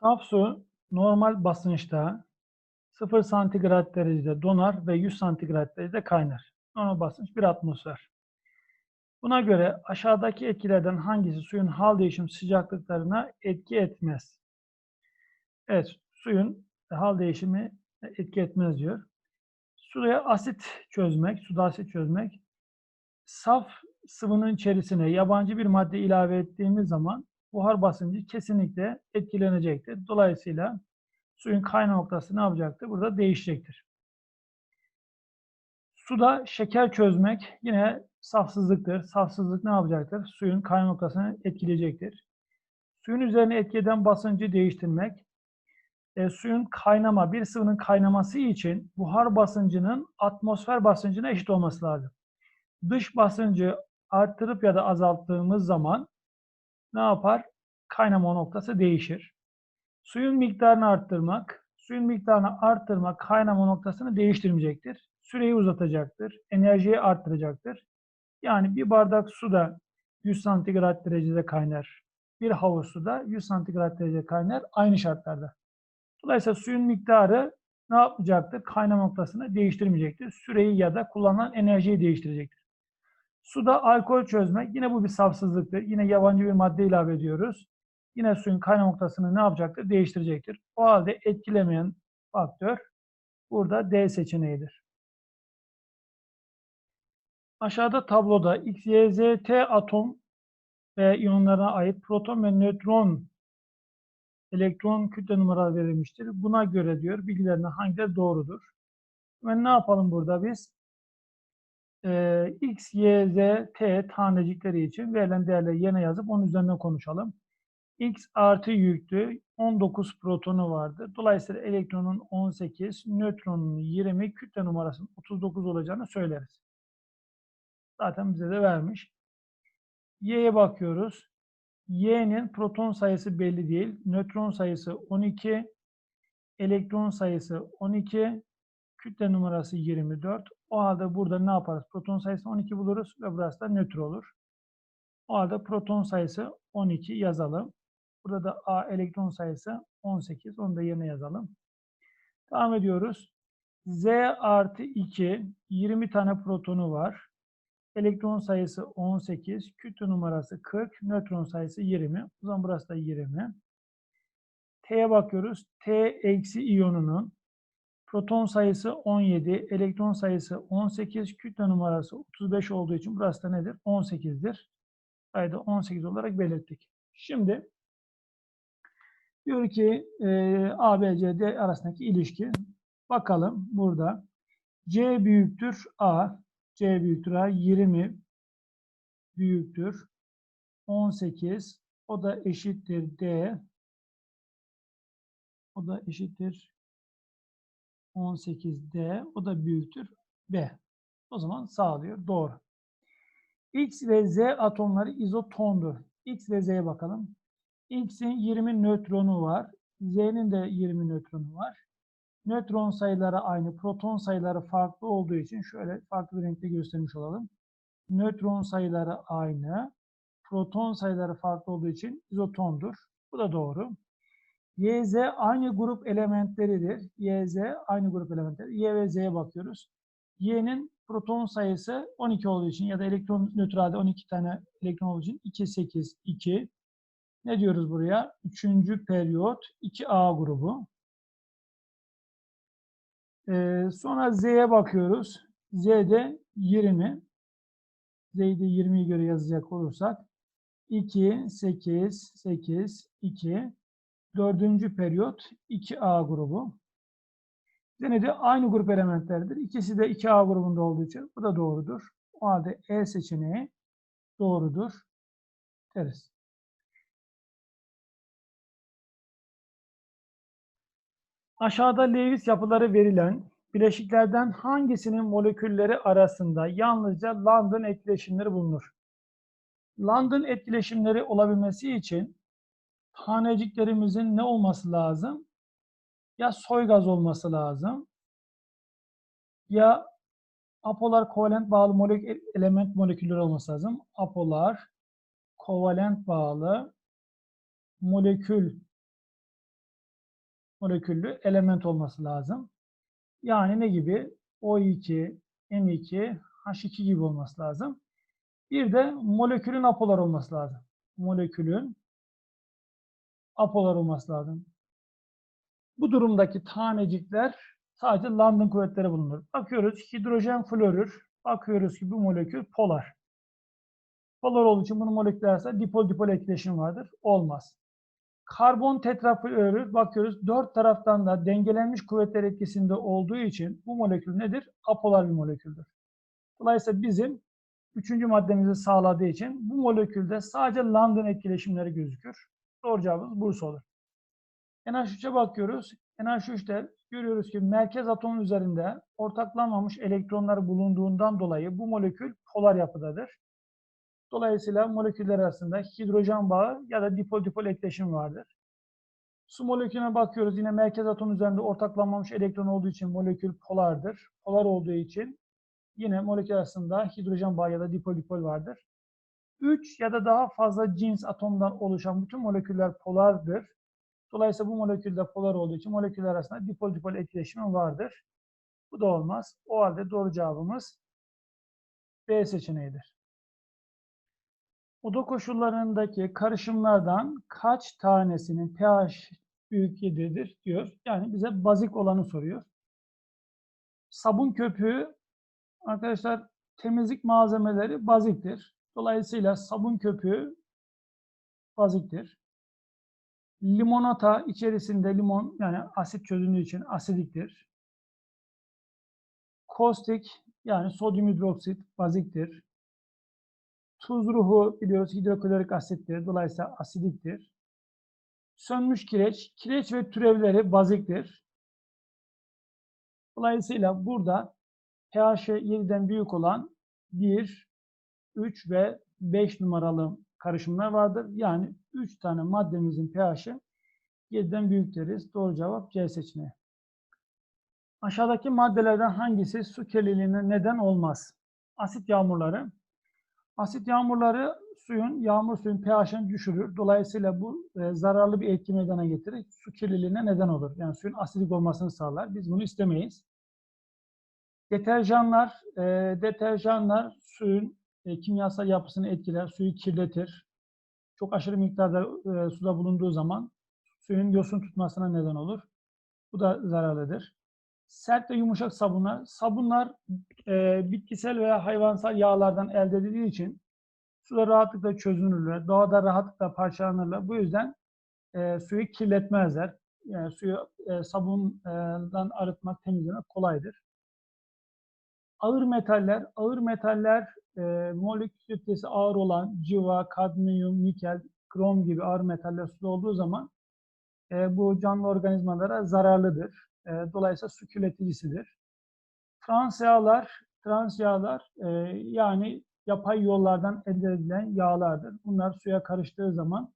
Saf su normal basınçta 0 santigrat derecede donar ve 100 santigrat derecede kaynar. Normal basınç 1 atmosfer. Buna göre aşağıdaki etkilerden hangisi suyun hal değişim sıcaklıklarına etki etmez? Evet, suyun hal değişimi etki etmez diyor. Suya asit çözmek, suda asit çözmek, saf sıvının içerisine yabancı bir madde ilave ettiğimiz zaman buhar basıncı kesinlikle etkilenecektir. Dolayısıyla suyun kaynağı noktası ne yapacaktır? Burada değişecektir. Suda şeker çözmek yine safsızlıktır. Safsızlık ne yapacaktır? Suyun kaynağı noktasını etkileyecektir. Suyun üzerine etki basıncı değiştirmek, e, suyun kaynama, bir sıvının kaynaması için buhar basıncının atmosfer basıncına eşit olması lazım. Dış basıncı arttırıp ya da azalttığımız zaman ne yapar? Kaynama noktası değişir. Suyun miktarını arttırmak, suyun miktarını arttırmak kaynama noktasını değiştirmeyecektir. Süreyi uzatacaktır, enerjiyi arttıracaktır. Yani bir bardak suda 100 santigrat derecede kaynar, bir havuz suda 100 santigrat derecede kaynar aynı şartlarda. Dolayısıyla suyun miktarı ne yapacaktır? Kaynama noktasını değiştirmeyecektir. Süreyi ya da kullanılan enerjiyi değiştirecektir. Suda alkol çözmek yine bu bir safsızlıktır. Yine yabancı bir madde ilave ediyoruz. Yine suyun kaynama noktasını ne yapacaktır? Değiştirecektir. O halde etkilemeyen faktör burada D seçeneğidir. Aşağıda tabloda X, Y, Z, T atom ve iyonlarına ait proton ve nötron elektron kütle numaraları verilmiştir. Buna göre diyor bilgilerine hangileri doğrudur? Ve ne yapalım burada biz? Ee, X, Y, Z, T tanecikleri için verilen değerleri yerine yazıp onun üzerinden konuşalım. X artı yüktü. 19 protonu vardı. Dolayısıyla elektronun 18, nötronun 20, kütle numarasının 39 olacağını söyleriz. Zaten bize de vermiş. Y'ye bakıyoruz. Y'nin proton sayısı belli değil. Nötron sayısı 12, elektron sayısı 12, kütle numarası 24. O halde burada ne yaparız? Proton sayısı 12 buluruz ve burası da nötr olur. O halde proton sayısı 12 yazalım. Burada da A elektron sayısı 18. Onu da yerine yazalım. Devam ediyoruz. Z artı 2 20 tane protonu var. Elektron sayısı 18, kütle numarası 40, nötron sayısı 20. O zaman burası da 20. T'ye bakıyoruz. T eksi iyonunun proton sayısı 17, elektron sayısı 18, kütle numarası 35 olduğu için burası da nedir? 18'dir. Burayı da 18 olarak belirttik. Şimdi diyor ki e, A, B, C, D arasındaki ilişki. Bakalım burada. C büyüktür A. C büyüktür A 20 büyüktür 18 o da eşittir D o da eşittir 18D o da büyüktür B. O zaman sağlıyor. Doğru. X ve Z atomları izotondur. X ve Z'ye bakalım. X'in 20 nötronu var. Z'nin de 20 nötronu var. Nötron sayıları aynı, proton sayıları farklı olduğu için şöyle farklı bir renkte göstermiş olalım. Nötron sayıları aynı, proton sayıları farklı olduğu için izotondur. Bu da doğru. Y, Z aynı grup elementleridir. Y, Z aynı grup elementleri. Y ve Z'ye bakıyoruz. Y'nin proton sayısı 12 olduğu için ya da elektron nötralde 12 tane elektron olduğu için 2, 8, 2. Ne diyoruz buraya? Üçüncü periyot 2A grubu. Ee, sonra Z'ye bakıyoruz. Z'de 20. Z'de 20'yi göre yazacak olursak 2, 8, 8, 2. Dördüncü periyot 2A grubu. Yine de aynı grup elementleridir. İkisi de 2A grubunda olduğu için bu da doğrudur. O halde E seçeneği doğrudur deriz. Aşağıda Lewis yapıları verilen bileşiklerden hangisinin molekülleri arasında yalnızca London etkileşimleri bulunur? London etkileşimleri olabilmesi için taneciklerimizin ne olması lazım? Ya soy gaz olması lazım ya apolar kovalent bağlı molekül, element molekülleri olması lazım. Apolar kovalent bağlı molekül moleküllü element olması lazım. Yani ne gibi? O2, N2, H2 gibi olması lazım. Bir de molekülün apolar olması lazım. Molekülün apolar olması lazım. Bu durumdaki tanecikler sadece London kuvvetleri bulunur. Bakıyoruz hidrojen florür. Bakıyoruz ki bu molekül polar. Polar olduğu için bunun arasında dipol dipol etkileşim vardır. Olmaz. Karbon tetrafluorür bakıyoruz dört taraftan da dengelenmiş kuvvetler etkisinde olduğu için bu molekül nedir? Apolar bir moleküldür. Dolayısıyla bizim üçüncü maddemizi sağladığı için bu molekülde sadece London etkileşimleri gözükür. Doğru cevabımız Bursa olur. NH3'e bakıyoruz. NH3'te görüyoruz ki merkez atomun üzerinde ortaklanmamış elektronlar bulunduğundan dolayı bu molekül polar yapıdadır. Dolayısıyla moleküller arasında hidrojen bağı ya da dipol-dipol etkileşim vardır. Su molekülüne bakıyoruz. Yine merkez atom üzerinde ortaklanmamış elektron olduğu için molekül polardır. Polar olduğu için yine molekül arasında hidrojen bağı ya da dipol-dipol vardır. 3 ya da daha fazla cins atomdan oluşan bütün moleküller polardır. Dolayısıyla bu molekülde polar olduğu için moleküller arasında dipol-dipol etkileşimi vardır. Bu da olmaz. O halde doğru cevabımız B seçeneğidir. Oda koşullarındaki karışımlardan kaç tanesinin pH büyük 7'dir diyor. Yani bize bazik olanı soruyor. Sabun köpüğü arkadaşlar temizlik malzemeleri baziktir. Dolayısıyla sabun köpüğü baziktir. Limonata içerisinde limon yani asit çözündüğü için asidiktir. Kostik yani sodyum hidroksit baziktir. Tuz ruhu biliyoruz hidroklorik asittir. Dolayısıyla asidiktir. Sönmüş kireç, kireç ve türevleri baziktir. Dolayısıyla burada pH 7'den büyük olan 1, 3 ve 5 numaralı karışımlar vardır. Yani 3 tane maddemizin pH'i 7'den büyük deriz. Doğru cevap C seçeneği. Aşağıdaki maddelerden hangisi su kirliliğine neden olmaz? Asit yağmurları. Asit yağmurları suyun, yağmur suyun pH'ini düşürür. Dolayısıyla bu e, zararlı bir etki meydana getirir. Su kirliliğine neden olur. Yani suyun asidik olmasını sağlar. Biz bunu istemeyiz. Deterjanlar, e, deterjanlar suyun e, kimyasal yapısını etkiler, suyu kirletir. Çok aşırı miktarda e, suda bulunduğu zaman suyun yosun tutmasına neden olur. Bu da zararlıdır. Sert ve yumuşak sabunlar. Sabunlar e, bitkisel veya hayvansal yağlardan elde edildiği için suda rahatlıkla çözünürler, doğada rahatlıkla parçalanırlar. Bu yüzden e, suyu kirletmezler. Yani suyu e, sabundan arıtmak, temizlemek kolaydır. Ağır metaller, ağır metaller e, molekül kütlesi ağır olan civa, kadmiyum, nikel, krom gibi ağır metaller suda olduğu zaman e, bu canlı organizmalara zararlıdır. E, dolayısıyla su kirleticisidir. Trans yağlar, trans yağlar e, yani yapay yollardan elde edilen yağlardır. Bunlar suya karıştığı zaman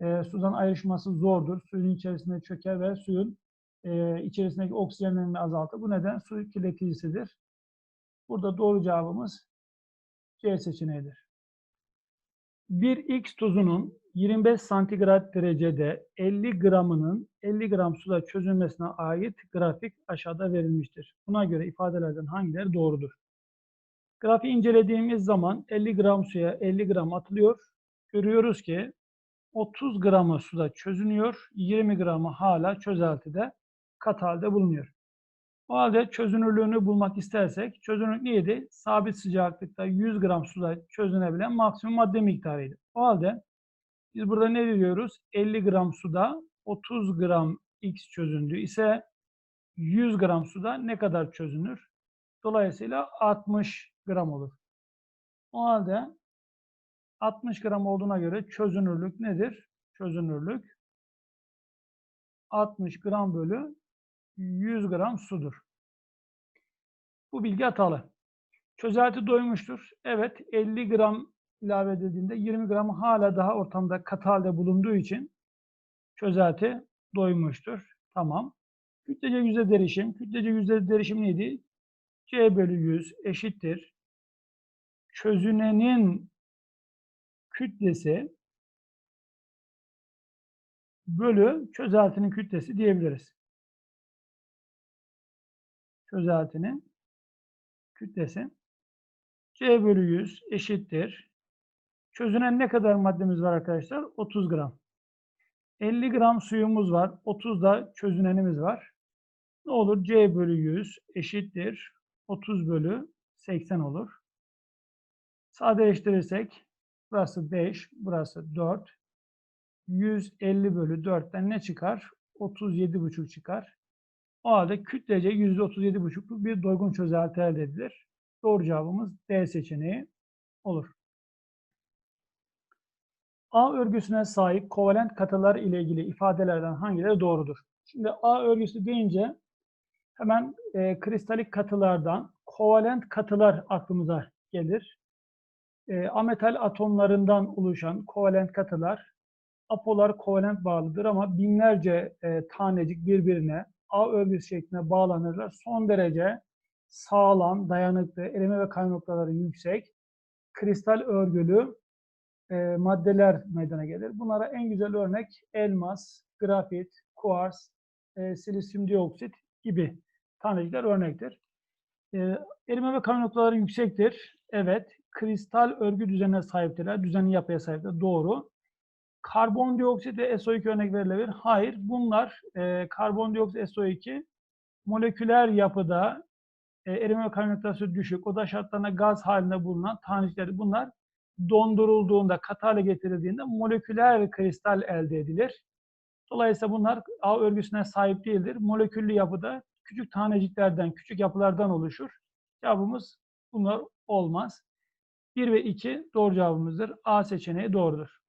e, sudan ayrışması zordur. Suyun içerisine çöker ve suyun e, içerisindeki oksijenlerini azaltır. Bu neden su kirleticisidir. Burada doğru cevabımız C seçeneğidir. Bir X tuzunun 25 santigrat derecede 50 gramının 50 gram suda çözülmesine ait grafik aşağıda verilmiştir. Buna göre ifadelerden hangileri doğrudur? Grafiği incelediğimiz zaman 50 gram suya 50 gram atılıyor. Görüyoruz ki 30 gramı suda çözünüyor, 20 gramı hala çözeltide kat halde bulunuyor. O halde çözünürlüğünü bulmak istersek çözünürlük neydi? Sabit sıcaklıkta 100 gram suda çözünebilen maksimum madde miktarıydı. O halde biz burada ne diyoruz? 50 gram suda 30 gram X çözündü ise 100 gram suda ne kadar çözünür? Dolayısıyla 60 gram olur. O halde 60 gram olduğuna göre çözünürlük nedir? Çözünürlük 60 gram bölü 100 gram sudur. Bu bilgi hatalı. Çözelti doymuştur. Evet 50 gram ilave edildiğinde 20 gram hala daha ortamda katı halde bulunduğu için çözelti doymuştur. Tamam. Kütlece yüzde derişim. Kütlece yüzde derişim neydi? C bölü 100 eşittir. Çözünenin kütlesi bölü çözeltinin kütlesi diyebiliriz. Çözeltinin kütlesi C bölü 100 eşittir. Çözünen ne kadar maddemiz var arkadaşlar? 30 gram. 50 gram suyumuz var. 30 da çözünenimiz var. Ne olur? C bölü 100 eşittir. 30 bölü 80 olur. Sadeleştirirsek burası 5, burası 4. 150 bölü 4'ten ne çıkar? 37,5 çıkar. O halde kütlece %37,5'luk bir doygun çözelti elde edilir. Doğru cevabımız D seçeneği olur. A örgüsüne sahip kovalent katılar ile ilgili ifadelerden hangileri doğrudur? Şimdi A örgüsü deyince hemen e, kristalik katılardan kovalent katılar aklımıza gelir. E, ametal atomlarından oluşan kovalent katılar apolar kovalent bağlıdır ama binlerce e, tanecik birbirine A örgüsü şeklinde bağlanırlar. Son derece sağlam, dayanıklı, erime ve kayma noktaları yüksek, kristal örgülü e, maddeler meydana gelir. Bunlara en güzel örnek elmas, grafit, kuars, e, silisyum dioksit gibi tanecikler örnektir. E, erime ve kayma noktaları yüksektir. Evet. Kristal örgü düzenine sahiptirler. Düzenli yapıya sahiptir. Doğru. Karbondioksit ve SO2 örnek verilebilir. Hayır. Bunlar e, karbondioksit SO2 moleküler yapıda e, erime ve noktası düşük, oda şartlarına gaz halinde bulunan tanecikler bunlar dondurulduğunda, katı hale getirildiğinde moleküler kristal elde edilir. Dolayısıyla bunlar A örgüsüne sahip değildir. Moleküllü yapıda küçük taneciklerden, küçük yapılardan oluşur. Cevabımız bunlar olmaz. 1 ve 2 doğru cevabımızdır. A seçeneği doğrudur.